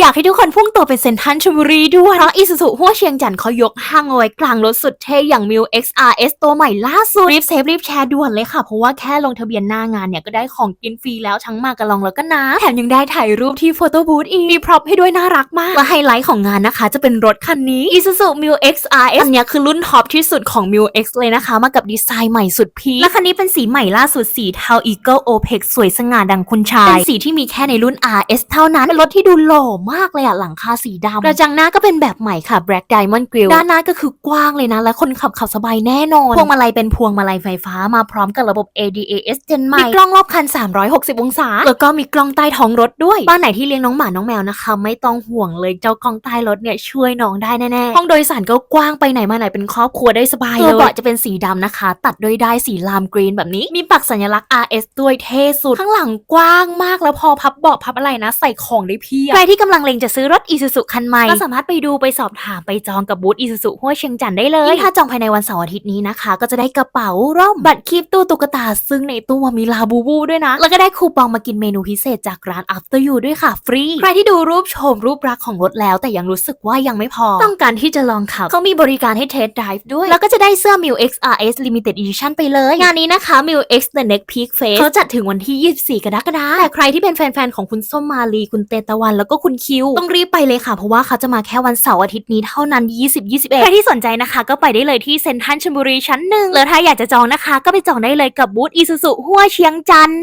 อยากให้ทุกคนพุ่งตัวไปเซ็นทรัลชลบุรีด้วยเพราะอีซูซูหัวเชียงจันทร์เขายกห้างเอาไว้กลางรถสุดเท่อย่าง m ิว XRS ตัวใหม่ล่าสุด รีบเซฟรีบแชร์ด่วนเลยค่ะ เพราะว่าแค่ลงทะเบียนหน้างานเนี่ย ก็ได้ของกินฟรีแล้วทั้งมากระลองแล้วก็น้ำแถมยังได้ถ่ายรูปที่โฟโต้บูธอีก มีพร็อพให้ด้วยน่ารักมาก และไฮไลท์ของงานนะคะ จะเป็นรถคันนี้ Isuzu m ิว XRS อันเนี้ยคือรุ่นท็อปที่สุดของ m ิว X เลยนะคะ มากับดีไซน์ใหม่สุดพีคและคันนี้เป็นสีใหม่ล่าสุดสีเทา Eagle Opex สวยสง่าดังคุณชายเป็นสีที่มีแค่ในรุ่น RS เท่านั้นเป็นรถที่ดูหล่อมากเลยอะหลังคาสีดำกระจังหน้าก็เป็นแบบใหม่ค่ะ Black Diamond Grille ด้านหน้าก็คือกว้างเลยนะ และคนขับขับสบายแน่นอน พวงมาลัยเป็นพวงมาลัยไฟฟ้ามาพร้อมกับระบบ ADAS Gen ใหม่ มีกล้องรอบคัน 360 องศา แล้วก็มีกล้องใต้ท้องรถด้วย บ้านไหนที่เลี้ยงน้องหมาน้องแมวนะคะ ไม่ต้องห่วงเลยเจ้ากล้องใต้รถเนี่ยช่วยน้องได้แน่ๆห้องโดยสารก็กว้างไปไหนมาไหนเป็นครอบครัวได้สบายเลยตัวเบาะจะเป็นสีดำนะคะ ตัดด้วยได้ายสีลามกรีนแบบนี้ มีปักสัญลักษณ์ RS ด้วยเท่สุด ข้างหลังกว้างมากแล้วพอพับเบาะพับอะไรนะ ใส่ของได้เพียบใครที่กำลังเลงจะซื้อรถ Isuzu คันใหม่ ก็สามารถไปดูไปสอบถามไปจองกับบูธ Isuzu ห้วยเชียงจันทร์ได้เลยยิ่งถ้าจองภายในวันเสาร์อาทิตย์นี้นะคะ ก็จะได้กระเป๋าร่มบัตรคีบตู้ตุ๊กตา ซึ่งในตู้มีลาบูบูด้วยนะ แล้วก็ได้คูปองมากินเมนูพิเศษจากร้าน After You ด้วยค่ะฟรี ใครที่ดูรูปชมรูปรักของรถแล้ว แต่ยังรู้สึกว่ายังไม่พอ ต้องการที่จะลองขับเขามีบริการให้เทสไดฟ์ด้วย แล้วก็จะได้เสื้อ m i l X RS Limited Edition ไปเลย งานนี้นะคะ m i l X The Next Peak Face เขาจัดถึงวันที่ 24 กรกฎาคมแต่ใครที่เป็นแฟนๆของคุณส้มมาลีคุณเตตะวันแล้วก็คุณคิว ต้องรีบไปเลยค่ะ เพราะว่าเขาจะมาแค่วันเสาร์อาทิตย์นี้เท่านั้น 20-21 ใครที่สนใจนะคะ ก็ไปได้เลยที่เซ็นทรัลชลบุรีชั้นหนึ่งแล้วถ้าอยากจะจองนะคะ ก็ไปจองได้เลยกับบูธ Isuzu หัวเชียงจันทร์